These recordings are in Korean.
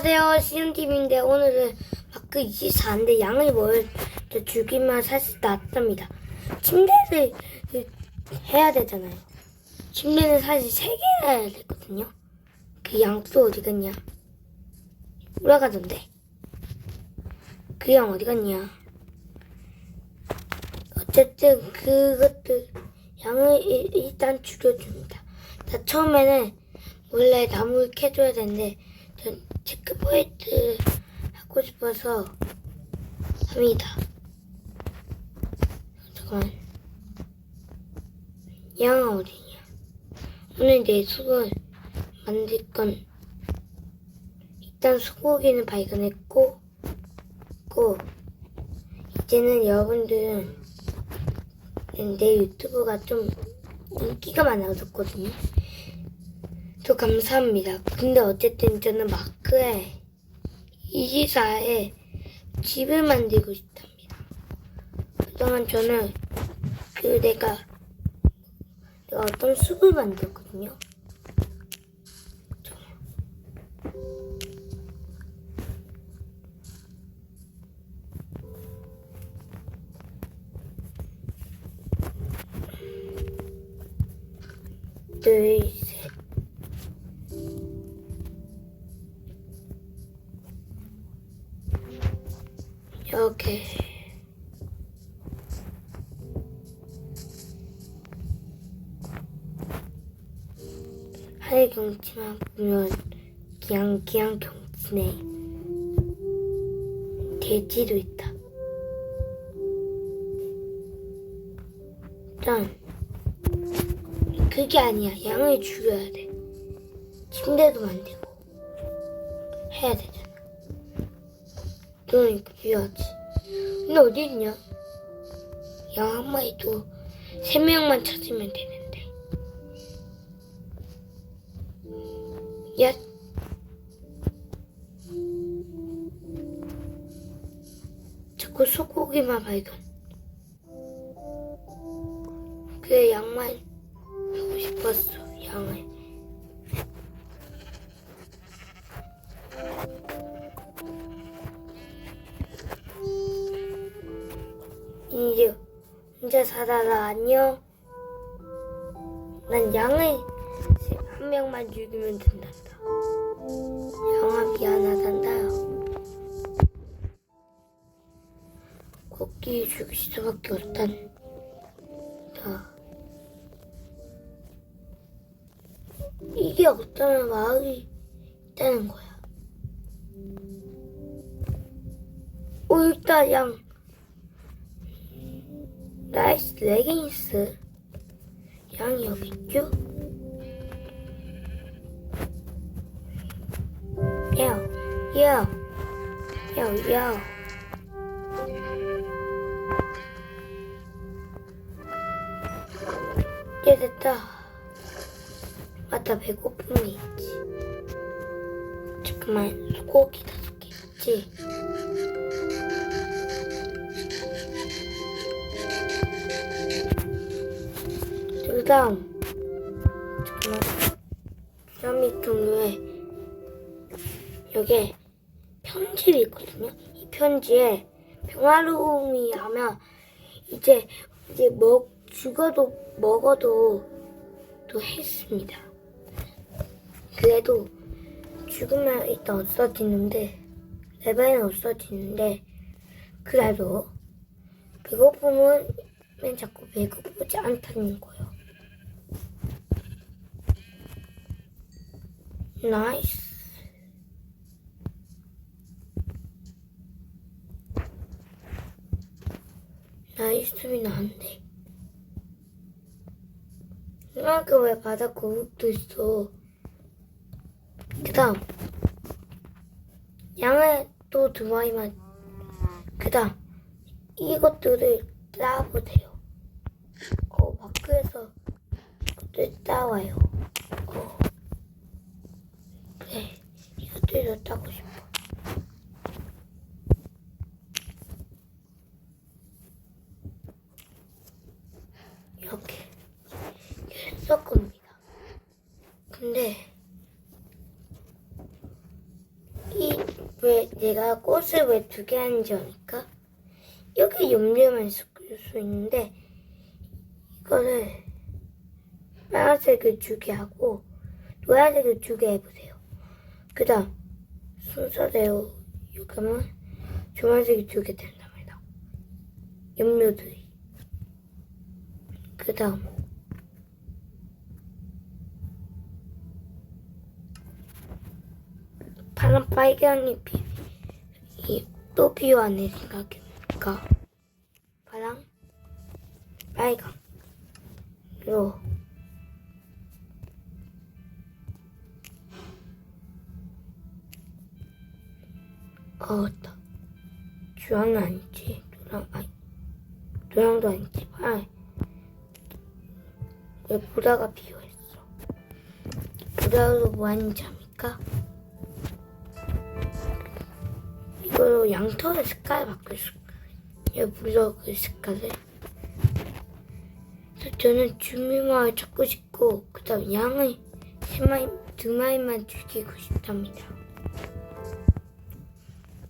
안녕하세요. 시윤TV인데 오늘은 마크 24인데 양을 먼저 죽이면 사실 낫답니다. 침대를 해야 되잖아요. 침대는 사실 3개 해야 되거든요. 그 양도 어디 갔냐? 돌아가던데. 그 양 어디 갔냐? 어쨌든 그것들 양을 일- 일단 죽여줍니다. 자, 처음에는 원래 나무를 캐줘야 되는데 전 체크포인트 하고 싶어서 합니다. 잠깐만. 양아 어디냐? 오늘 내 숙을 만들 건 일단 소고기는 발견했고, 고 이제는 여러분들은 내 유튜브가 좀 인기가 많아졌거든요. 또 감사합니다. 근데 어쨌든 저는 마크에 이지사에 집을 만들고 싶답니다. 그동안 저는 그 내가 내가 어떤 숲을 만들었거든요. 둘, 경치만 보면 그냥 그냥 경치네 돼지도 있다. 일단 그게 아니야. 양을 죽여야 돼. 침대도 만들고 해야 되잖아. 그러니까 필요하지. 근데 어디 있냐? 양 한 마리도 세 명만 찾으면 되는 데. 야. 자꾸 소고기만 발견. 그래 양만 하고 싶었어 양을. 이제 혼자 살아라 안녕. 난 양을 한 명만 죽이면 된단다. 양아 미안하단다. 코끼리 죽일 수밖에 없단. 다. 이게 없다면 마을이 있다는 거야. 오, 일단 양. 나이스 레깅스 양이 여기 있죠? 야, 야, 야, 야. 이제 됐다. 맞다, 배고픔이 있지. 잠깐만, 소고기 다섯 개 있지? 그 다음 잠깐만 피라미드 종류에 여기에 편지가 있거든요 이 편지에 평화로움이 하면 이제 이제 먹 죽어도 먹어도 또 했습니다 그래도 죽으면 일단 없어지는데 레벨은 없어지는데 그래도 배고픔은 맨 자꾸 배고프지 않다는 거요. 나이스. 나이스는 안 돼. 생각해 왜 바닥 거북도 있어. 그 다음. 양을 또 두 마리만. 그 다음. 이것들을 따보세요. 어, 마크에서 것들 따와요. 어. 그래, 이것들도 따고 싶어. 이렇게 했을 겁니다. 근데 이 왜 꽃을 왜 두 개 하는지 아니까? 여기 염료만 쓸수 있는데 이거를 빨간색을 두 개 하고 노란색을 두 개 해보세요. 그 다음 순서대로 하면 주황색이 두개 말이다. 염료들이. 그 다음 파란 빨강이 피, 이, 또 필요하네 생각해보니까 파랑 빨강 로 어, 맞다. 주황은 아니지. 노랑, 아니, 노랑도 아니지. 파랑. 왜 보라가 필요했어? 보라로 뭐 하는지 압니까? 이걸로 양털의 색깔 바꿀 수, 이 보라 그 색깔을. 그래서 저는 주민마을 찾고 싶고, 그 다음 양을 세 마리, 두 마리만 죽이고 싶답니다.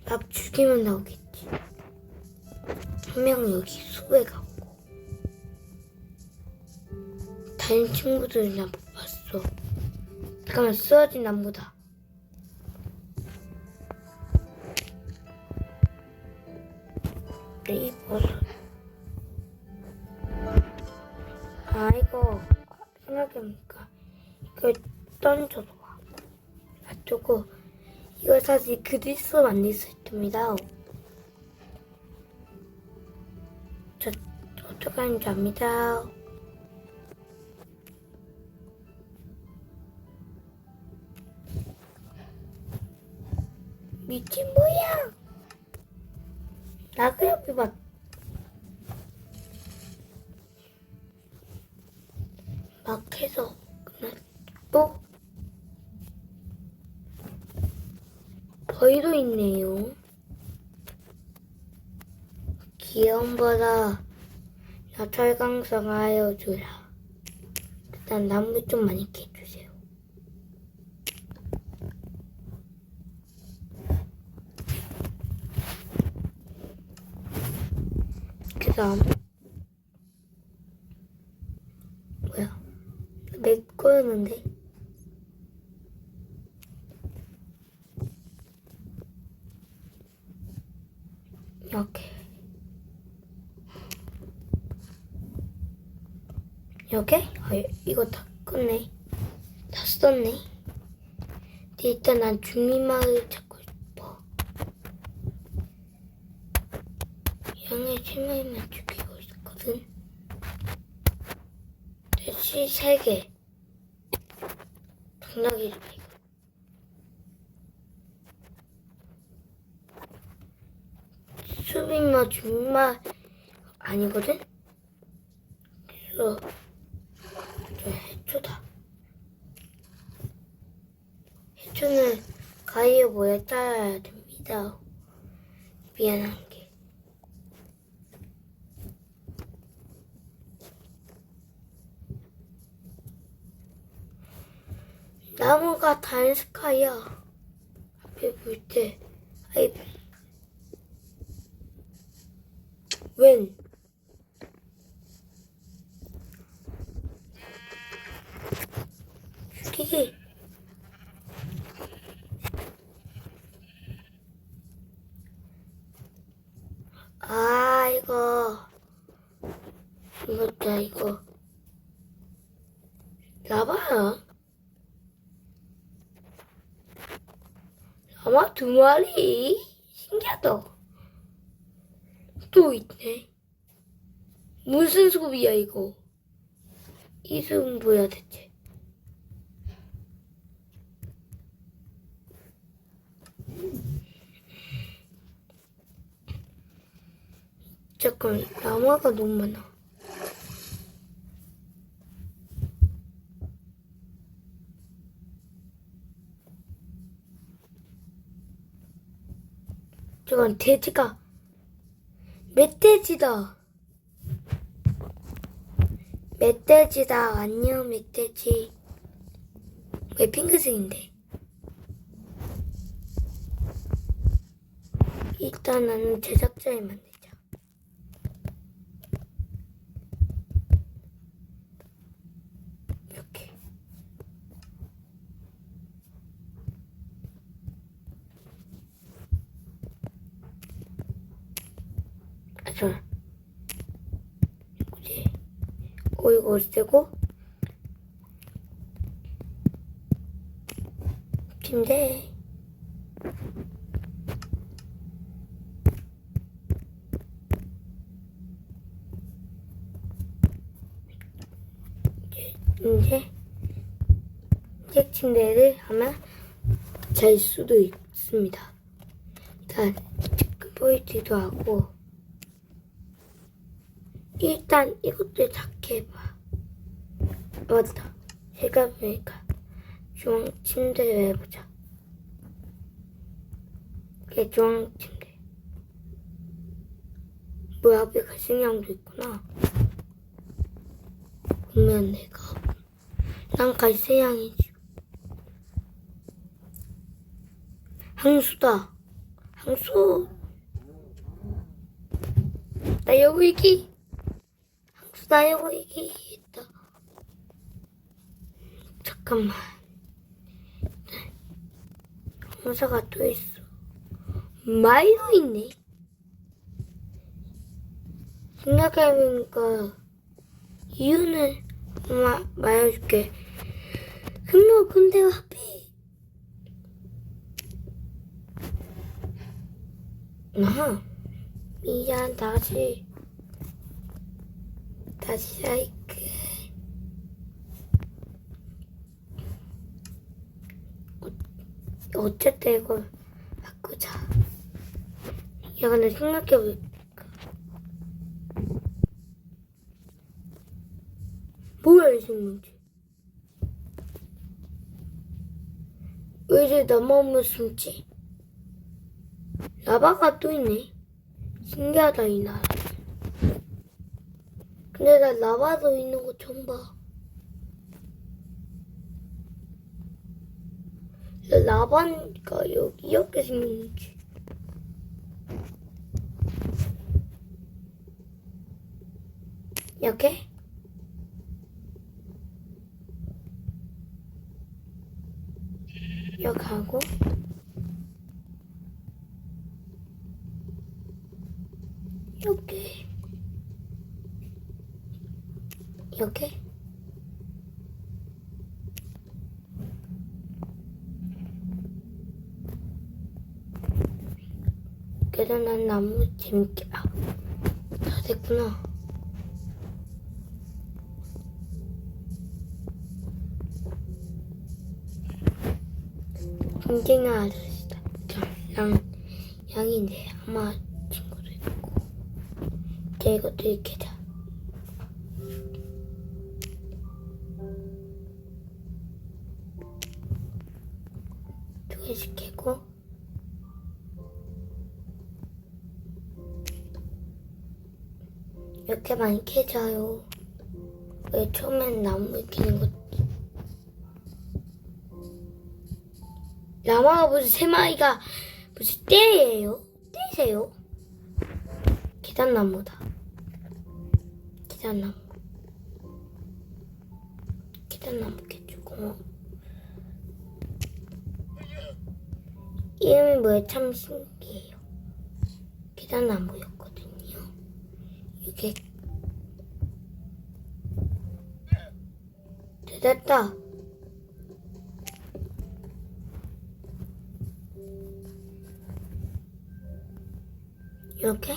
밥 죽이면 나오겠지. 한 명은 여기 숲에 갔고. 다른 친구들은 나못 봤어. 잠깐만, 쓰러진 나무다. 이 버섯. 아, 이거, 생각해보니까, 이걸 던져서 와. 놔두고, 이거 사실 그리스 만들 수 있습니다. 저, 어떻게 하는지 압니다. 미친 뭐야? 나그 옆에 막막 해서 그냥 또 벌도 있네요. 귀염보다 나 철강성 하여 주라. 일단 나무 좀 많이 캐주세요. 그 다음 뭐야? 내 거였는데. 이렇게. 이렇게? 아, 이거 다 끝네. 다 썼네. 일단 난 주민마을 찾고 싶어 실마리만 죽이고 있거든 대시 3개 당나귀 좀 이거 수빈마 준마 아니거든? 그래서 저 해초다. 해초는 가위에 모여 잘라야 됩니다. 게. 나무가 단스카야. 앞에 볼 때, 아이, 웬? 죽이기. 아, 이거. 이거다, 이거. 라바야? 라마 두 마리? 신기하다. 또 있네. 무슨 소리야 이거? 이 소리는 뭐야 대체? 잠깐 나무가 너무 많아. 저건 돼지가 멧돼지다. 멧돼지다. 안녕, 멧돼지. 왜 핑크색인데? 일단 나는 제작자에 만들자. 이렇게. 아, 저. 이제, 어쩌고? 침대. 이제 책 침대를 하면 잘 수도 있습니다. 일단 체크 포인트도 하고 일단 이것도 착해봐. 맞다. 제가 보니까 중앙 침대를 해보자. 이게 중앙 침대. 뭐야, 앞에 갈색양도 있구나. 보면 내가 난 갈색양이지. 항수다. 항수. 나 여기. 항수 나 여기 있다. 잠깐만. 항사가 또 있어. 마이도 있네. 생각해보니까 이유는 마, 말해줄게. 근데 근데 하필 나 미안 다시 다시 할게. 어, 어쨌든 이걸 바꾸자. 야 근데 생각해보니까 뭐야 이 신문지? 왜 이리 나만 숨지? 라바가 또 있네. 신기하다 이 나라. 근데 나 라바도 있는 거 처음 봐. 라바가 여기 이렇게 생겼는지. 이렇게? 이렇게 하고 이렇게 이렇게 나무 재밌게 아, 다 됐구나. 굉장히 아저씨다. 양, 양인데 아마 친구도 있고. 이렇게 자 이렇게 많이 캐져요 왜 처음엔 나무 캐는 것 라마가 무슨 세 마리가 무슨 떼예요? 떼세요? 계단나무다. 계단나무. 계단나무 개주고. 이름이 뭐야? 참 신기해요. 계단나무였거든요. 이게 됐다. 이렇게?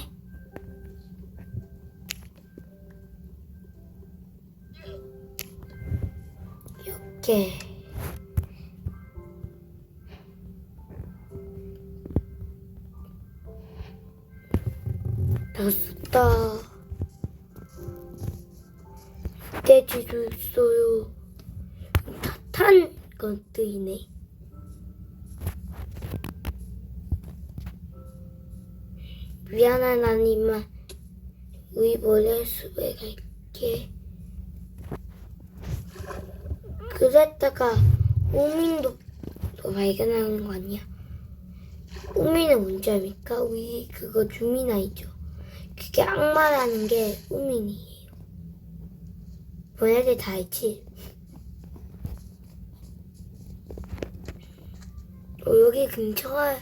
이렇게. 됐다 돼지도 있어요 다탄 것들이네 미안한 아니만 위보를 수배 갈게. 그랬다가 오민도 또 발견하는 거 아니야? 우미는 문자입니까? 우리 그거 주민 아이죠. 그게 악마라는 게 우민이에요. 보내들 다 알지? 어, 여기 근처에서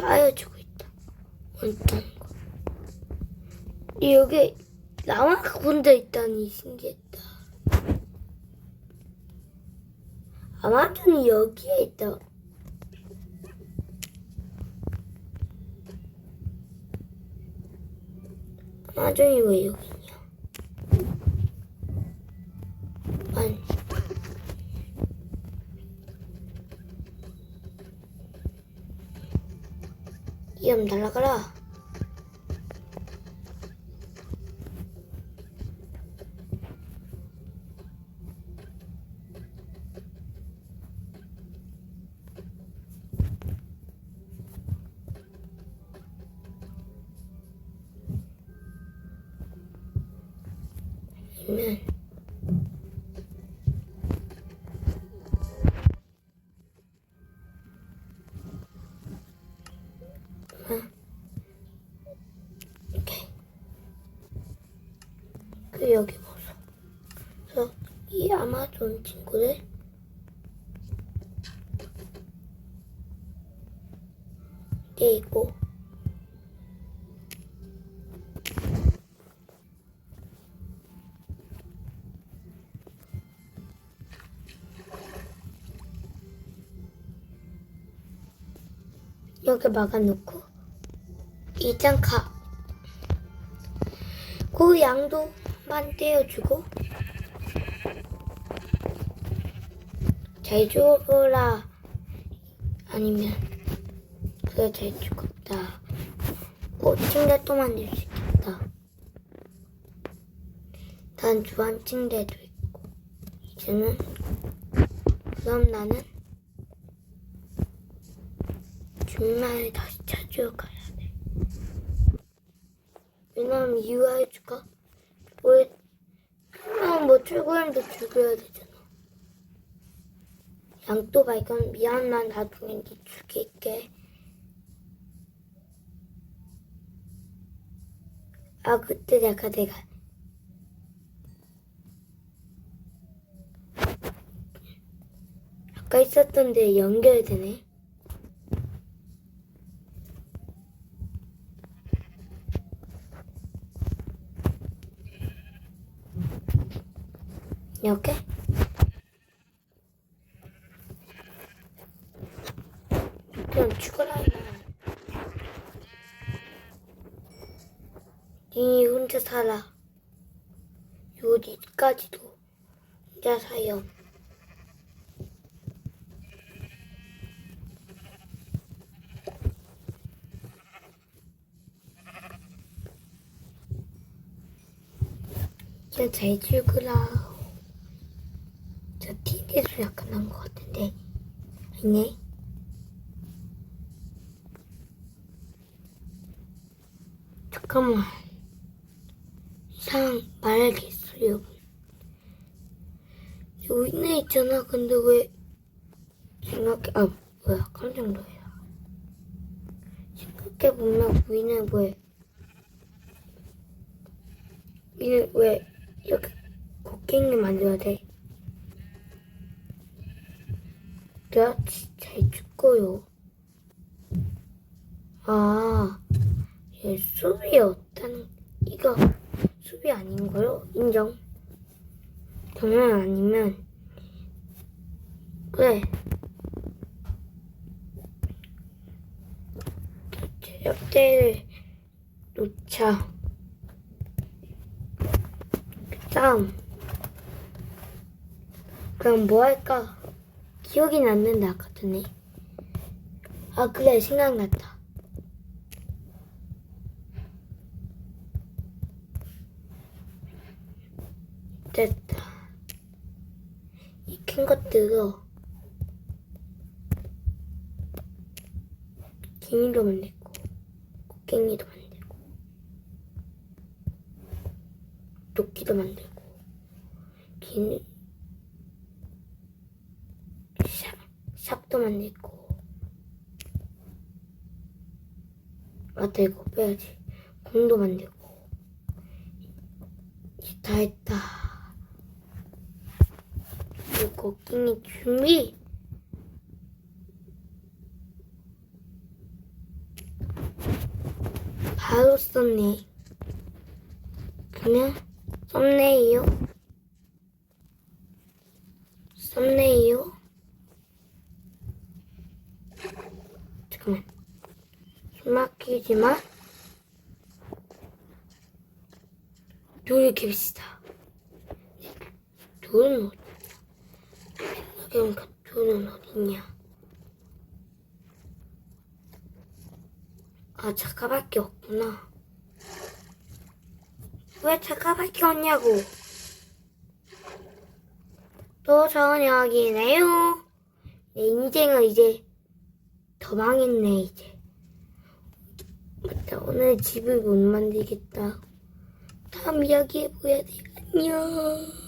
알려주고 있다. 원다는 거. 이 여기 나만 군데 있다니 신기했다. 아마존이 여기에 있다. 아마존이 왜 여기 있냐? 아니. 이름 날라가라. 아니면 이렇게 그 여기 보소 그래서 이 아마존 친구들? 돼 있고 여기 막아놓고 이장카 그 양도 만 떼어주고 잘 죽어라 아니면 그래 잘 죽었다 어 침대 또 만들 수 있겠다 단 주한 침대도 있고 이제는 그럼 나는 정말 다시 찾으러 가야 돼. 왜냐면 이유해줄까? 왜, 그냥 뭐 출구했는데 죽여야 되잖아. 양또 발견, 미안, 난 나중에 니 죽일게. 아, 그때 내가, 내가. 아까 있었던 데 연결되네. 이렇게 그냥 죽어라. 니 혼자 살아. 요리까지도 혼자 사요. 잘 죽으라. 저 TV에서 약간 난 것 같은데. 아니네 잠깐만. 이상 말하겠어 여러분 여기는 있잖아. 근데 왜 생각해? 아 뭐야. 깜짝 놀라 생각해 보면 위는 왜 위는 왜 이렇게 곡괭이 만들어야 돼? 내가 잘 죽고요. 아, 얘 수비 없다는, 이거 수비 아닌 거요? 인정. 장난 아니면, 그래. 제력대를 놓자. 그 다음, 그럼 뭐 할까? 기억이 났는데 아까 전에 아 그래 생각났다 됐다. 이큰 것들로 갱이도 만들고 곡괭이도 만들고 도끼도 만들고 긴 샵, 샵도 만들고. 맞다 이거 빼야지. 공도 만들고. 다 했다 끼니 준비? 바로 썼네. 그러면 썸네일요. 썸네일요. 잠깐만. 숨 막히지만. 돌을 캡시다. 돌은 생각해보니까 돌은 어딨냐? 아 작가밖에 없구나. 왜 작가밖에 없냐고? 또 저녁이네요. 내 인생은 이제 더 망했네 이제. 맞다 오늘 집을 못 만들겠다. 다음 이야기 해보야 돼 안녕